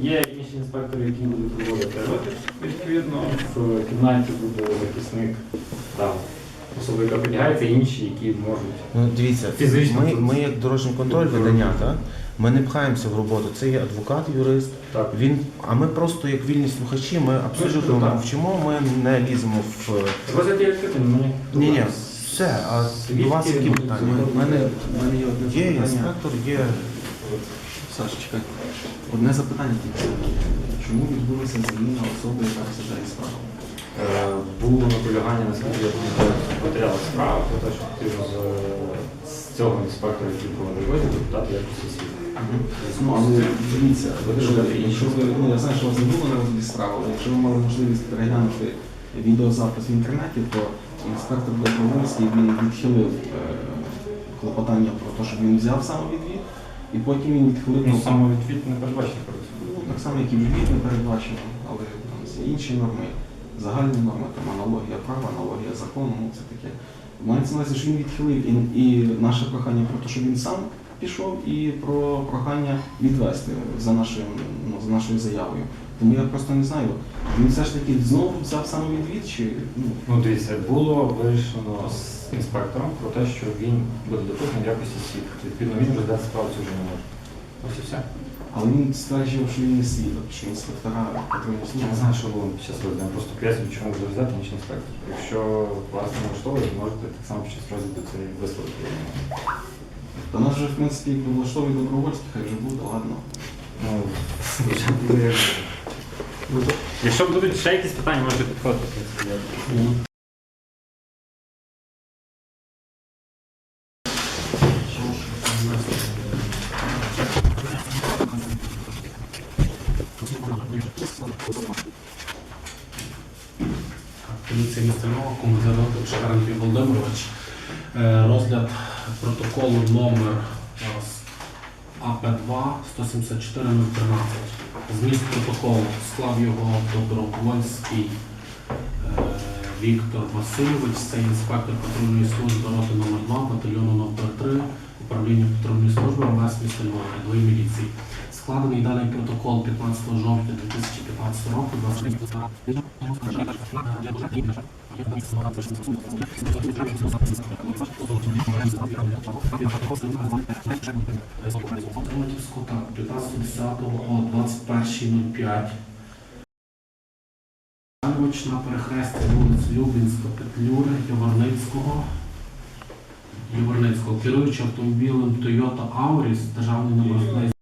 Є інші інспектори, які будуть проводити витяг. Відповідно, в кімнаті буде захисник там, особи, яка інші, які можуть. Ну, дивіться, Фізично ми, ми як дорожній контроль видання, так? ми не пхаємося в роботу. Це є адвокат, юрист. Так. Він, а ми просто як вільні слухачі, ми абсолютно так. мовчимо, ми не ліземо в. Розгляд є відкритим, мені. Ні, ні, все. А до вас які питання? У мене, у мене є одне Є інспектор, є. Саш, чекай. Одне запитання тільки. Чому відбулася заміна особи, яка розглядає справу? Е, Було наполягання, наскільки я пам'ятаю, в матеріалах справи, про те, що потрібно з, з цього інспектора, який проводив витяг, депутати якості світу. Ну, але дивіться, Буде якщо, якщо ви, ну, я знаю, що у вас не було на розгляді справи, але якщо ви мали можливість переглянути відеозапис в інтернеті, то інспектор Добровольський він відхилив е, клопотання про те, щоб він взяв самовідвід, і потім він відхилив Ну, саме відвід не передбачено процедуру. Ну, так само, як і відвід не передбачено, але там є інші норми, загальні норми, там аналогія права, аналогія закону, ну це таке. Мається на увазі, що він відхилив і, і наше прохання про те, що він сам пішов, і про прохання відвести за нашим, ну, за нашою заявою. Тому я просто не знаю, він все ж таки знову взяв самовідвід, чи ну, Ну, дивіться, було вирішено з інспектором про те, що він буде допущений в якості свідка. Відповідно, він розглядати справу цю вже не може. Ось і все. але він стверджував, що він не свідок, що інспектора патрульної Я не знаю, що було час розгляду. Просто пояснюю, чому буде розглядати інший інспектор. Якщо вас не влаштовує, можете так само під час розгляду це висловити. Та нас вже, в принципі, якби влаштовує добровольський, хай вже буде, ладно. Ну, Якщо будуть ще якісь питання, можете підходити. Поліція міста Володимирович. Е, Розгляд протоколу номер зараз, АП2 174 013. Зміст протоколу склав його Добровольський е, Віктор Васильович, це інспектор патрульної служби роти номер 2 батальйону номер 3 управління патрульної служби МВС міста Львова, рядової міліції. Складений даний протокол 15 жовтня 2015 року. 20 Автоматівську так, 15.10 о 21.05. На перехресті вулиць Любінська, Петлюри, Яворницького. Яворницького, керуючи автомобілем Toyota Auris, державний номер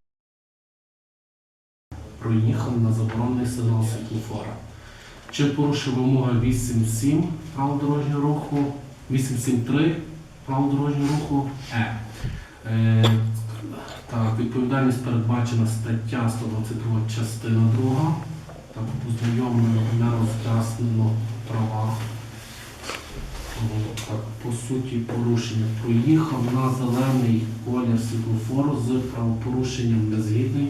проїхав на заборонений сигнал світлофора. Чи порушив вимоги 8.7 правил дорожнього руху, 8.7.3 правил дорожнього руху Е. Е, так, відповідальність передбачена стаття 122 частина 2. Так, познайомлено не роз'яснено права. Так, по суті, порушення проїхав на зелений колір світлофору з правопорушенням незгідний,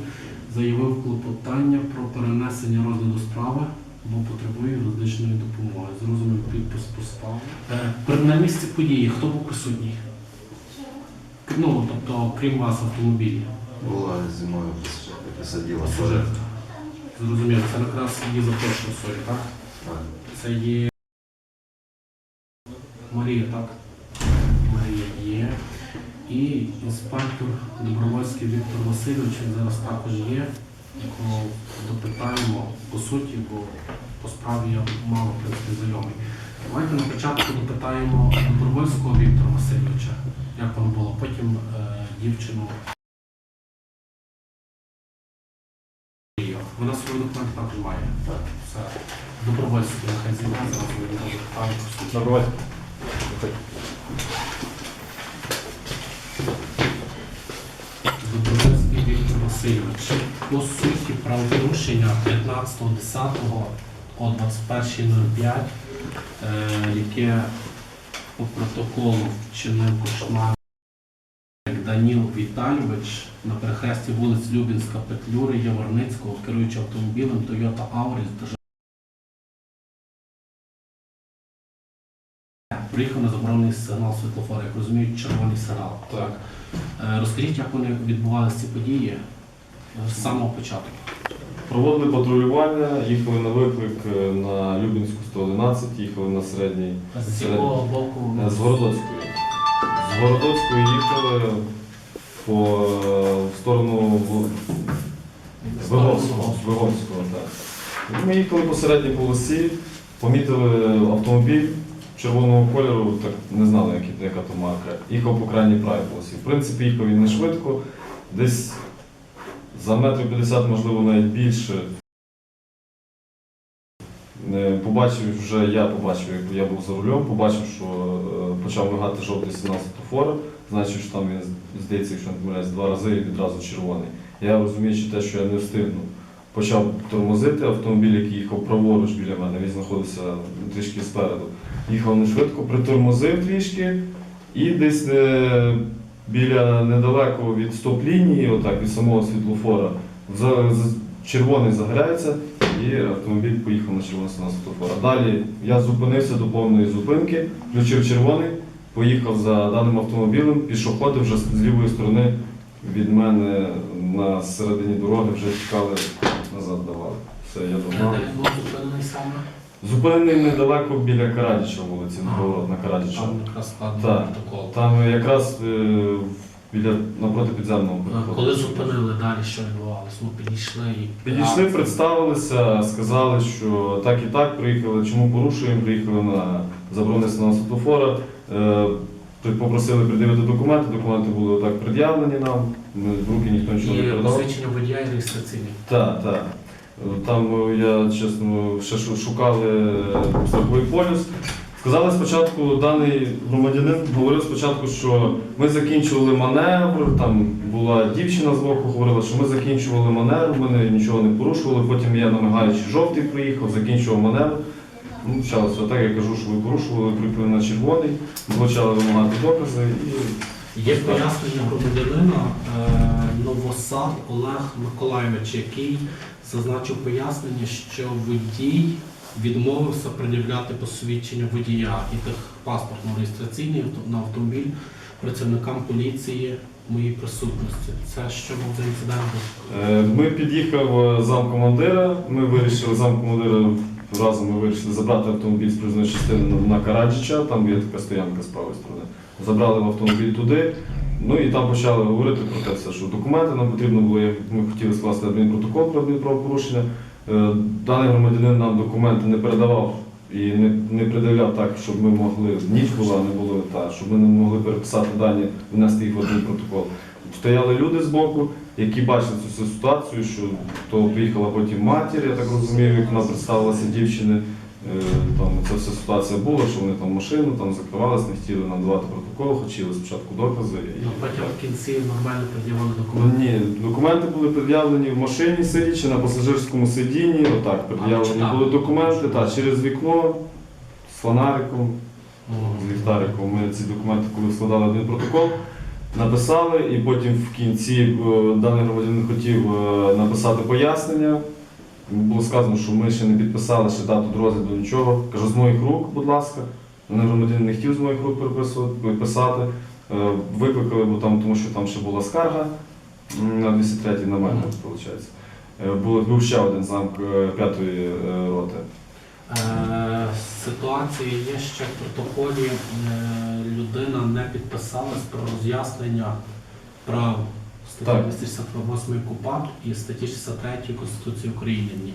заявив клопотання про перенесення розгляду справи, бо потребує юридичної допомоги. Зрозумів підпис поставив. Е, на місці події хто був присутній? Ну, тобто, крім вас, автомобілі. Була зі мною присаділа Пасажир. Зрозуміло, це якраз є за першу особі, так? Це є Марія, так? І інспектор Добровольський Віктор Васильович зараз також є, якого допитаємо по суті, бо по справі я мало в принципі знайомий. Давайте на початку допитаємо Добровольського Віктора Васильовича, як воно було. Потім е, дівчину. Вона свої документи також має. Так. Все. Добровольський нехай зійде. Добровольський Віктор Васильович. По суті, правопорушення 15.10 о 21.05, е, яке по протоколу вчинив кошмар Даніл Віталійович на перехресті вулиць Любінська, Петлюри, Яворницького, керуючи автомобілем Toyota Auris, Приїхав на заборонений сигнал світлофора, як розуміють, червоний сигнал. Так. Е, Розкажіть, як вони відбувалися ці події з самого початку. Проводили патрулювання, їхали на виклик е, на Любінську 111, їхали на середній З якого боку? е, з Городоцької. З Городоцької їхали по е, в сторону Вигонського. Вигонського, так. Ми їхали по середній полосі, помітили автомобіль червоного кольору, так не знали, яка то марка. Їхав по крайній правій полосі. В принципі, їхав він не швидко, десь за метрів 50, можливо, навіть більше. Е, Побачив вже, я побачив, як я був за рулем, побачив, що е, почав мигати жовтий сигнал світлофора, значить, що там здається, якщо не помиляюсь, два рази і відразу червоний. Я розуміючи те, що я не встигну, почав тормозити автомобіль, який їхав праворуч біля мене, він знаходився трішки спереду. Їхав не швидко, притормозив трішки і десь е, біля недалеко від стоп-лінії, отак від самого світлофора, червоний загоряється і автомобіль поїхав на червоний сигнал світлофора. Далі я зупинився до повної зупинки, включив червоний, поїхав за даним автомобілем, пішоходи вже з лівої сторони від мене на середині дороги вже чекали, назад давали. Все, я догнав. Зупинений недалеко біля Карадіча вулиці, на на Карадіча. Там якраз складний Так. протокол. Там якраз е, біля напроти підземного переходу. Коли зупинили далі, що відбувалося? Ну, підійшли і Підійшли, представилися, сказали, що так і так приїхали. Чому порушуємо? Приїхали на заборонений сигнал світлофора. Е, Попросили придивити документи, документи були отак пред'явлені нам. Ми в руки ніхто нічого не І передав. посвідчення водія і реєстраційний. Так, так. Там е, я чесно ще шукали е, страховий полюс. Сказали спочатку, даний громадянин говорив спочатку, що ми закінчували маневр, там була дівчина з боку, говорила, що ми закінчували маневр, ми нічого не порушували. Потім я намагаючи жовтий приїхав, закінчував маневр. Ну, почалося так, я кажу, що ви порушували, прикрили на червоний, почали вимагати докази і Є пояснення громадянина е, Олег Миколайович, який зазначив пояснення, що водій відмовився пред'являти посвідчення водія і тих паспортно-реєстраційний на автомобіль працівникам поліції моїй присутності. Це що був за інцидент? Е, Ми під'їхав е, замкомандира, ми вирішили замкомандира разом ми вирішили забрати автомобіль з проїзної частини на Караджича, там є така стоянка з правої сторони. Забрали в автомобіль туди. Ну і там почали говорити про те, все, що документи нам потрібно було, ми хотіли скласти адмінпротокол про адмінправопорушення. Е, Даний громадянин нам документи не передавав і не, не придивляв так, щоб ми могли, ніч була, не було так, щоб ми не могли переписати дані, внести їх в адмінпротокол. Стояли люди з боку, які бачили цю ситуацію, що то приїхала потім матір, я так розумію, як вона представилася дівчини. Е, Там ця вся ситуація була, що вони там машину там закривалися, не хотіли нам давати протокол, хотіли спочатку докази. І Ну, потім в кінці нормально Ну, документи. Ні, документи були пред'явлені в машині сидячи, на пасажирському сидінні, отак, пред'явлені читали? були документи, так, через вікно, з фонариком, з ліхтариком. Ми ці документи, коли складали один протокол, написали, і потім в кінці е, даний громадянин хотів е, написати пояснення. Було сказано, що ми ще не підписали ще дату до розгляду нічого. Кажу, з моїх рук, будь ласка. Даний громадянин не хотів з моїх рук переписувати, писати. Е, Викликали, бо там, тому що там ще була скарга на 203 на мене, виходить. Був, був ще один замк е, п'ятої е, роти. Е, Ситуація є ще в протоколі. е, Людина не підписалась про роз'яснення прав статті Так. 268 КУПАП і статті 63 Конституції України. Ні.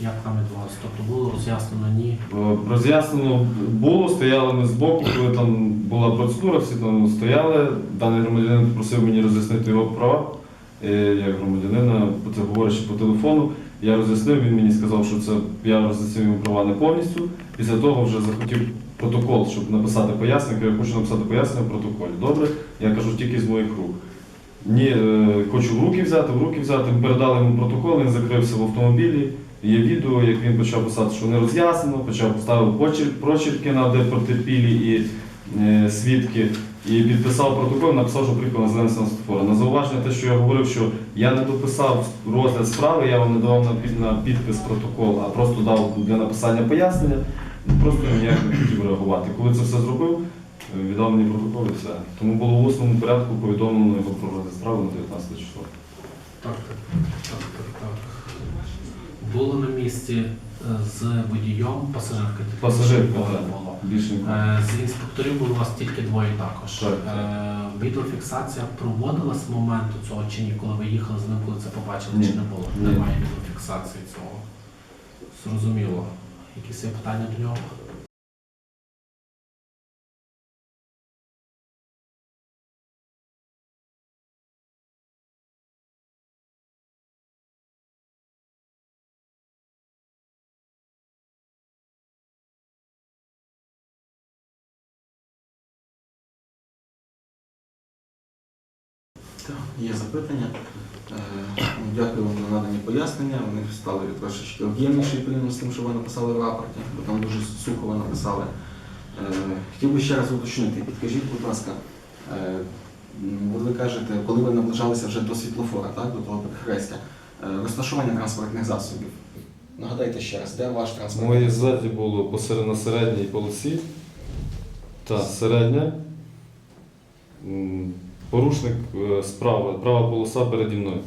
Як там відбувалося? Тобто було роз'яснено ні. Е, Роз'яснено було, стояли ми збоку, коли там була процедура, всі там стояли. Даний громадянин просив мені роз'яснити його права е, як громадянина, це говорячи по телефону. Я роз'яснив, він мені сказав, що це я роз'яснив йому права не повністю. Після того вже захотів протокол, щоб написати пояснення. Я хочу написати пояснення в протоколі. Добре, я кажу тільки з моїх рук. Ні, е, хочу в руки взяти, в руки взяти. Передали йому протокол, він закрився в автомобілі. Є відео, як він почав писати, що не роз'яснено, почав поставив прочерки на де потерпілі і е, свідки, і підписав протокол, написав, що приїхав на світлофора. На зауваження те, що я говорив, що я не дописав розгляд справи, я вам не давав на, підпис протокол, а просто дав для написання пояснення, просто ніяк не хотів реагувати. Коли це все зробив, е, віддав мені протокол і все. Тому було в усному порядку повідомлено його про розгляд справи на 19 число. Так, так, так, так, так. Було на місці е, з водієм пасажирка. Пасажирка, так. було. Більше. Е, З інспекторів було у вас тільки двоє також. Так, так. Е, Відеофіксація проводилась з моменту цього чи ні, коли ви їхали з ним, коли це побачили, Ні. чи не було? Ні. Немає відеофіксації цього. Зрозуміло. Якісь є питання до нього? Так, Є запитання. Е, ну, Дякую вам за надані пояснення. Вони стали трошечки об'ємніші порівняно з тим, що ви написали в рапорті, бо там дуже сухо ви написали. Е, Хотів би ще раз уточнити. Підкажіть, будь ласка, е, ви кажете, коли ви наближалися вже до світлофора, так, до того перехрестя, розташування транспортних засобів. Нагадайте ще раз, де ваш транспортний Моє ззаді було посеред на середній полосі. Та середня. Порушник е, справа, права полоса переді мною.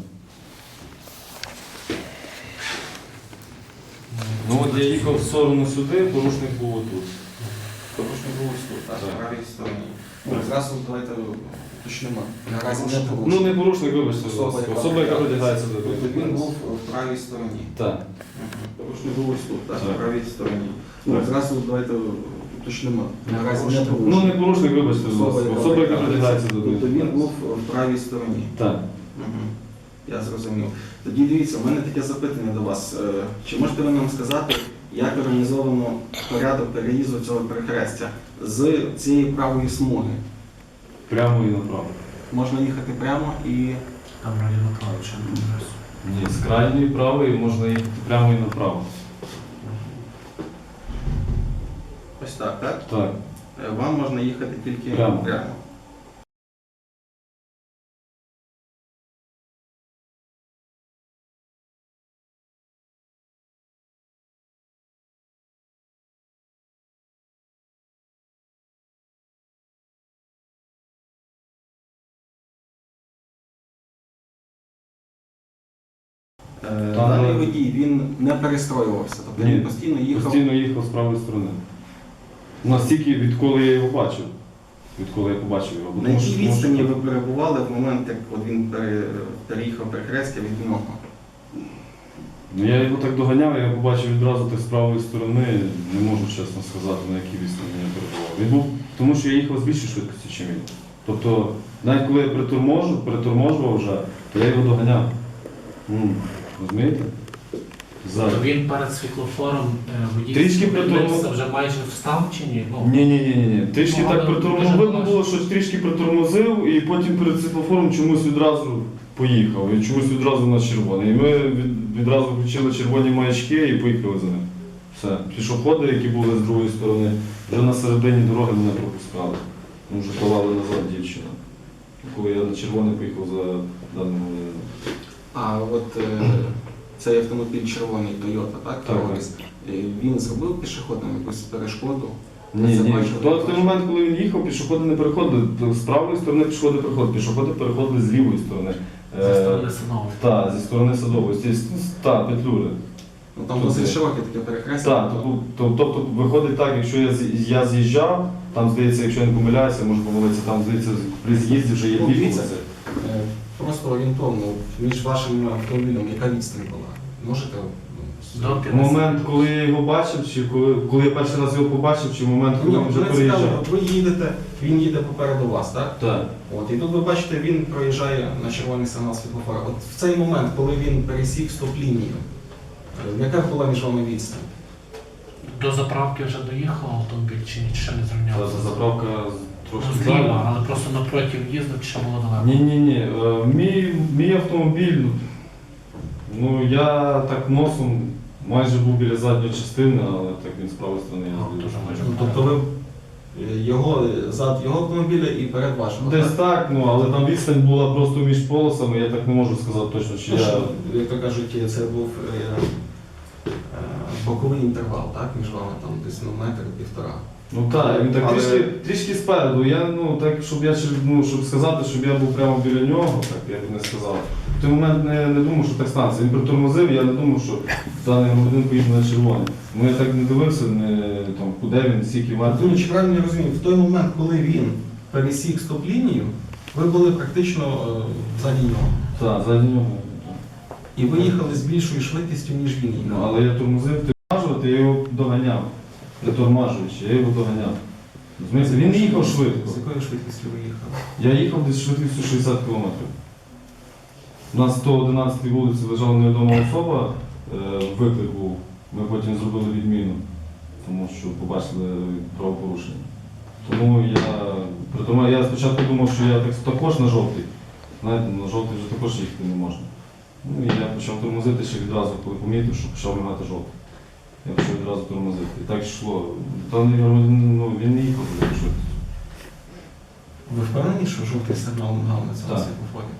Ну от я їхав в сторону сюди, порушник був отут. Порушник був ось тут, так, Так. в правій стороні. Ну, давайте уточнимо. Наразі не Ну порушник. не порушник, вибачте, будь Особа, ласка. яка особа, яка притягається. притягається до Тобто він був в правій стороні. Так. Порушник був ось тут, так, Так. в правій стороні. Ну, Так. Давайте уточнимо. Наразі не Ну не порушник, вибачте, будь ласка. Особа, яка притягається до Тобто він був в правій стороні. Так. Я зрозумів. Тоді дивіться, у мене таке запитання до вас. Е, Чи можете ви нам сказати, як організовано порядок переїзду цього перехрестя з цієї правої смуги? Прямо і направо. Можна їхати прямо і Там Раді Миколаївича не. Ні, з крайньої правої можна їхати прямо і направо. Ось так, так? Е, Вам можна їхати тільки Прямо. прямо. Е, Там, Даний е, водій він не перестроювався, тобто Ні, він постійно їхав. Постійно їхав з правої сторони. Настільки, відколи я його бачив. Відколи я побачив його. На тому якій тому що- відстані ви перебували в момент, як от він пере- переїхав перехрестя від нього? Ну, я його так доганяв, я побачив відразу так з правої сторони, не можу чесно сказати, на якій відстані я перебував. Він був, тому що я їхав з більшою швидкістю, ніж він. Тобто, навіть коли я приторможу, приторможував вже, то я його доганяв. М, Розумієте? Ззаду. То він перед світлофором е, водій Трішки зупинився, вже майже встав чи ні? Ну, Ні, ні, ні, ні, ні. Трішки Ну, так але притормозив. дуже Видно було, що трішки притормозив і потім перед світлофором чомусь відразу поїхав. І чомусь відразу на червоний. І ми від, відразу включили червоні маячки і поїхали за ним. Все. Пішоходи, які були з другої сторони, вже на середині дороги мене пропускали. Ми вже ховали назад дівчину. Коли я на червоний поїхав за даним. А от е, цей автомобіль червоний Toyota, так? Так, е, Він зробив пішохідним якусь перешкоду. Ні, ні. То в той момент, коли він їхав, пішоходи не переходили. З правої сторони пішоходи переходили, пішоходи переходили з лівої сторони. зі Е, сторони Синової. Так, зі сторони садової, так, петлюри. Ну там Тут досить є. широке таке перехрестя. Так, тобто, тобто виходить так, якщо я, з- я з'їжджав, там здається, якщо я не помиляюся, можу помилитися, там здається, при з'їзді вже є Ну, дві дивіться. вулиці. Е, Просто орієнтовно між вашим автомобілем, яка відстань була? Можете? ну, До 50. Момент, коли я його бачив, чи коли, коли я перший раз його побачив, чи момент, коли Ні, він вже мене цікаво, переїжджав. от ви їдете, він їде попереду вас, так? Так. От, і тут ви бачите, він проїжджає на червоний сигнал світлофора. От в цей момент, коли він пересік стоп-лінію, е, яка була між вами відстань? До заправки вже доїхав автомобіль чи ні, чи ще не зрівнявся? Заправка трошки зліва, зліва. але просто напроти їздив, чи ще було далеко? Ні, ні, ні. Мій, мій автомобіль, ну, я так носом майже був біля задньої частини, але так він з правої сторони Ну, їздив. дуже майже. Ну, тобто ви е, його зад його автомобіля і перед вашим. Десь так? так, ну але там відстань була просто між полосами, я так не можу сказати точно, чи Ну, я. що, як то кажуть, це був е, е, боковий інтервал, так, між вами там десь ну, метр півтора. Ну так, він так Але- трішки, трішки спереду. Я, ну, так, щоб я ну, щоб сказати, щоб я був прямо біля нього, так я б не сказав. В той момент не, не думав, що так станеться. Він притормозив, я не думав, що даний громадянин поїде на червоний. Ну я так не дивився, не, там, куди він, скільки варто. Антоніч, правильно я розумію, в той момент, коли він пересік стоп-лінію, ви були практично е, ззаді нього. Так, ззаді нього. І ви їхали з більшою швидкістю, ніж він Ну, але я тормозив, ти тормажувати, я його доганяв. Притормажуючи, я його доганяв. Розумієте, він не їхав швидко. З якою швидкістю ви їхали? Я їхав десь швидкістю 60 км. У нас 111 вулиці лежала невідома особа, е, виклик був. Ми потім зробили відміну, тому що побачили правопорушення. Тому я, притому я спочатку думав, що я так, також на жовтий. Знаєте, на жовтий вже також їхати не можна. Ну і я почав тормозити ще відразу, коли помітив, що почав мигати жовтий. Я почав відразу тормозити. І так йшло. Там ну, він не їхав швидко. Ви впевнені, що жовтий сигнал мигав на цьому Так. світлофорі?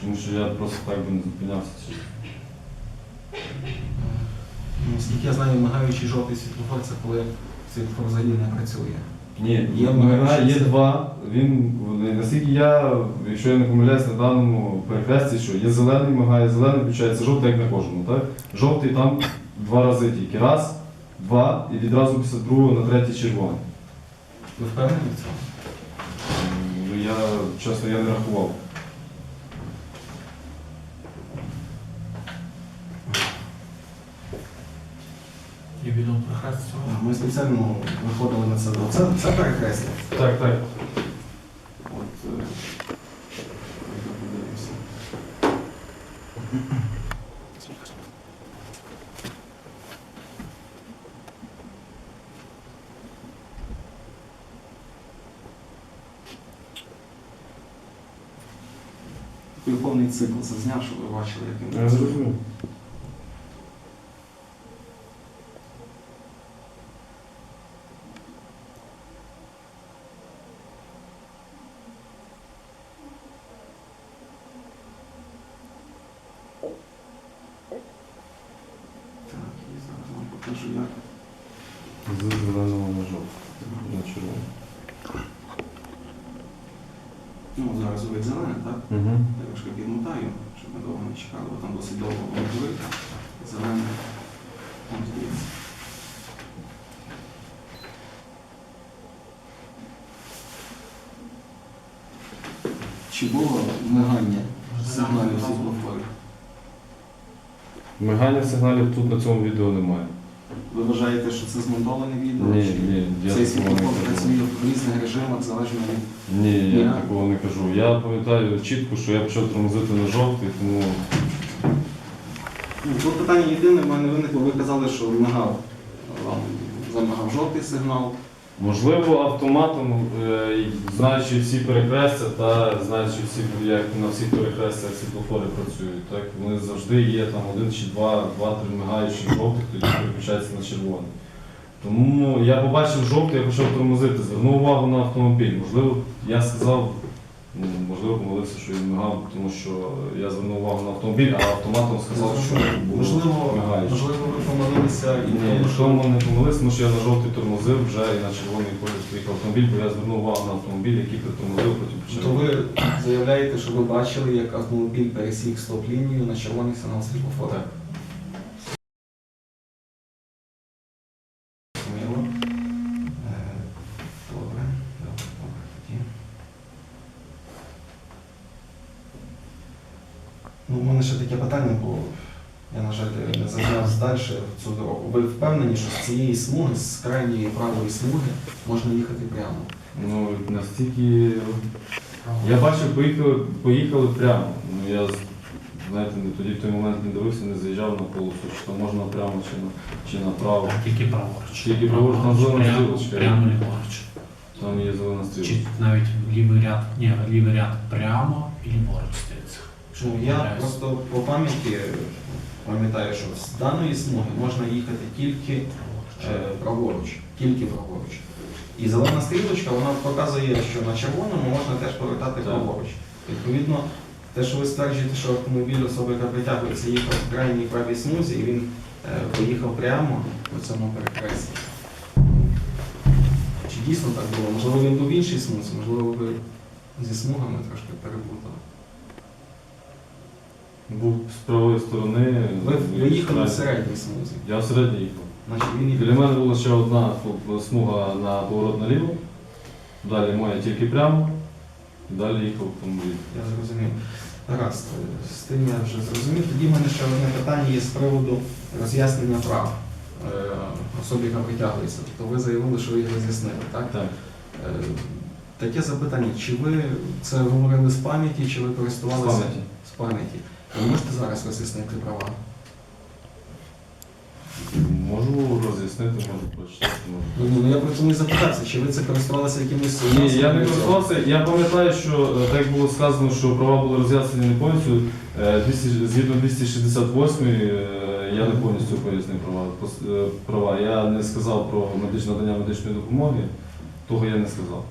Тому що я просто так би не зупинявся. Ну, Наскільки я знаю, мигаючий жовтий світлофор це коли світлофор взагалі не працює. Ні, Є є, є це- два. Він, наскільки я, якщо я не помиляюсь на даному перехресті, що є зелений, мигає зелений, включається жовтий, як на кожному. Так? Жовтий там два рази тільки. Раз, два, і відразу після другого на третій червоний. Ви впевнені в цьому? Ну, я, чесно, я не рахував. І відео прихрест цього. Ми спеціально виходили на це. Це, це перехрестя. Так, так. От, е, давайте подивимося. Такий повний цикл зазняв, щоб ви бачили, як він Я зрозумів. Так, і зараз вам покажу, як. З зеленого на жовтий. На червоний. Ну, зараз вид зелене, так? Угу. Я трошки підмотаю, щоб ми довго не чекали, бо там досить довго були. зелені. Чи було мигання сигналів світлофорів? Мигання сигналів тут на цьому відео немає. Ви вважаєте, що це змонтоване відео? Ні, ні, я Цей такого не кажу. працює в різних режимах залежно від Ні, я Ні. такого не кажу. Я пам'ятаю чітко, що я почав тормозити на жовтий, тому Ну, Тут питання єдине, в мене виникло, ви казали, що мигав, вам замигав жовтий сигнал. Можливо автоматом, е, знаючи всі перехрестя та знаючи всі, як на всіх перехрестях світлофори працюють, так вони завжди є там один чи два, два-три мигаючих жовтих, тоді переключається на червоний. Тому я побачив жовтий, я почав тормозити, звернув увагу на автомобіль. Можливо, я сказав, можливо, помилився, що він мигав, тому що я звернув увагу на автомобіль, а автоматом сказав, що Можливо, можливо, ви помилилися і Ні, тому, в тому не помилився, тому що я на жовтий тормозив вже і на червоний колір поїхав автомобіль, бо я звернув увагу на автомобіль, який притормозив, потім почав. то ви заявляєте, що ви бачили, як автомобіль пересік стоп-лінію на червоний сигнал світлофора. Так. Зрозуміло. Е, Добре, добре, добре тоді. Ну, у мене ще таке питання, бо я, на жаль, не в цю дорогу. Ви впевнені, що з цієї смуги, з крайньої правої смуги, можна їхати прямо? Ну, настільки. Я бачив, поїхали, поїхали прямо. Ну, я, знаєте, не- тоді в той момент не дивився, не заїжджав на полосу, чи то можна прямо, чи, на, чи направо. Тільки праворуч. Тільки праворуч, там зелена Прямо- стрілочка. Прямо ліворуч. Там є зелена Чи навіть лівий ряд, ні, лівий ряд прямо і ліворуч стається. Ну, я просто по пам'яті пам'ятаю, що з даної смуги можна їхати тільки е, праворуч, тільки праворуч. І зелена стрілочка вона показує, що на червоному можна теж повертати праворуч. Відповідно, те, що ви стверджуєте, що автомобіль особи, яка притягується, їхав в крайній правій смузі, і він е, поїхав прямо по цьому перехресті. чи дійсно так було. Можливо, він був в іншій смузі, можливо, ви зі смугами трошки переплутали. Був з правої сторони. Ви, ви їхали в Середній. середній смузі. Я всередині їхав. Значить, він Біля мене була ще одна смуга на поворот наліво. Далі моя тільки прямо. Далі їхав автомобіль. Я зрозумів. Е, з тим я вже зрозумів. Тоді в мене ще одне питання є з приводу роз'яснення прав е, особі, яка притягується. Тобто ви заявили, що ви їх роз'яснили, так? Так. Е, Таке запитання, чи ви це говорили з пам'яті, чи ви З користувалися пам'яті. з пам'яті? Ви можете зараз роз'яснити права? Можу роз'яснити, можу прочитати, можу. Ну, ну, я просто не запитався, чи ви це користувалися якимось Ні, я не користувався. Я пам'ятаю, що е, так було сказано, що права були роз'яснені не повністю. е, 200 Згідно 268 е, я не повністю пояснив права. Пос- е, права. Я не сказав про медичне надання медичної допомоги, того я не сказав.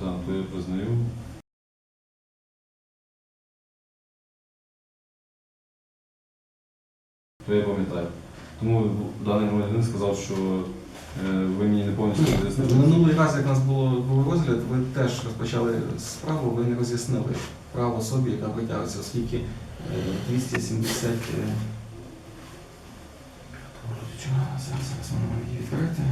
Так, то я признаю. Я пам'ятаю. Тому даний громадянин сказав, що е, ви мені не повністю роз'яснили. Минулий раз, як у нас було, був розгляд, ви теж розпочали справу, ви не роз'яснили право особі, яка притягується, оскільки е, 270... е, Зараз, зараз ми її відкрити.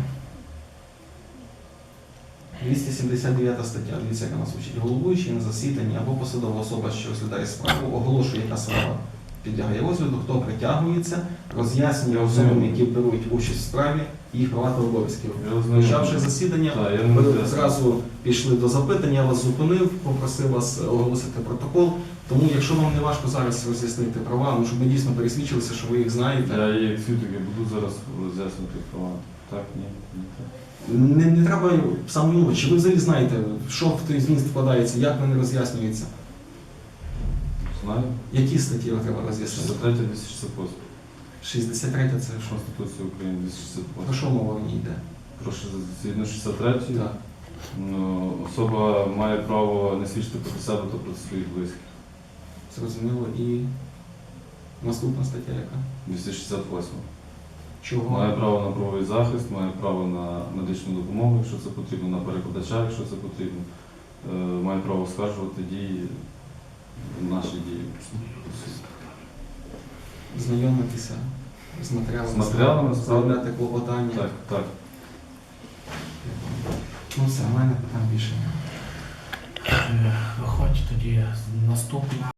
279 стаття, дивіться, яка нас учить. Головуючий на засіданні або посадова особа, що розглядає справу, оголошує, яка справа підлягає розгляду, хто притягується, роз'яснює особам, які беруть участь в справі, їх права та обов'язки. Я розумію. Почавши засідання, я роз'яснив. зразу пішли до запитання, я вас зупинив, попросив вас оголосити протокол. Тому, якщо вам не важко зараз роз'яснити права, ну щоб ми дійсно пересвідчилися, що ви їх знаєте, Я її свідки буду зараз роз'яснити права. Так, ні, ні, так. не, не треба саме ну, чи ви взагалі знаєте, що в той зміст вкладається, як вони роз'яснюються, Знаю. які статті вам треба роз'яснити? 63 268 63 це що? Конституції України Про що мова в ній йде? Прошу згідно 63 Так. ну, особа має право не свідчити проти себе та проти своїх близьких. Зрозуміло. І наступна стаття яка? 268. Чого? Має право на правовий захист, має право на медичну допомогу, якщо це потрібно, на перекладача, якщо це потрібно. Е, Має право оскаржувати дії, наші дії. Знайомитися з матеріалами, З матеріалами справи. справляти клопотання. Так, так. Ну все, в мене питань більше. Е, Виходь тоді наступна.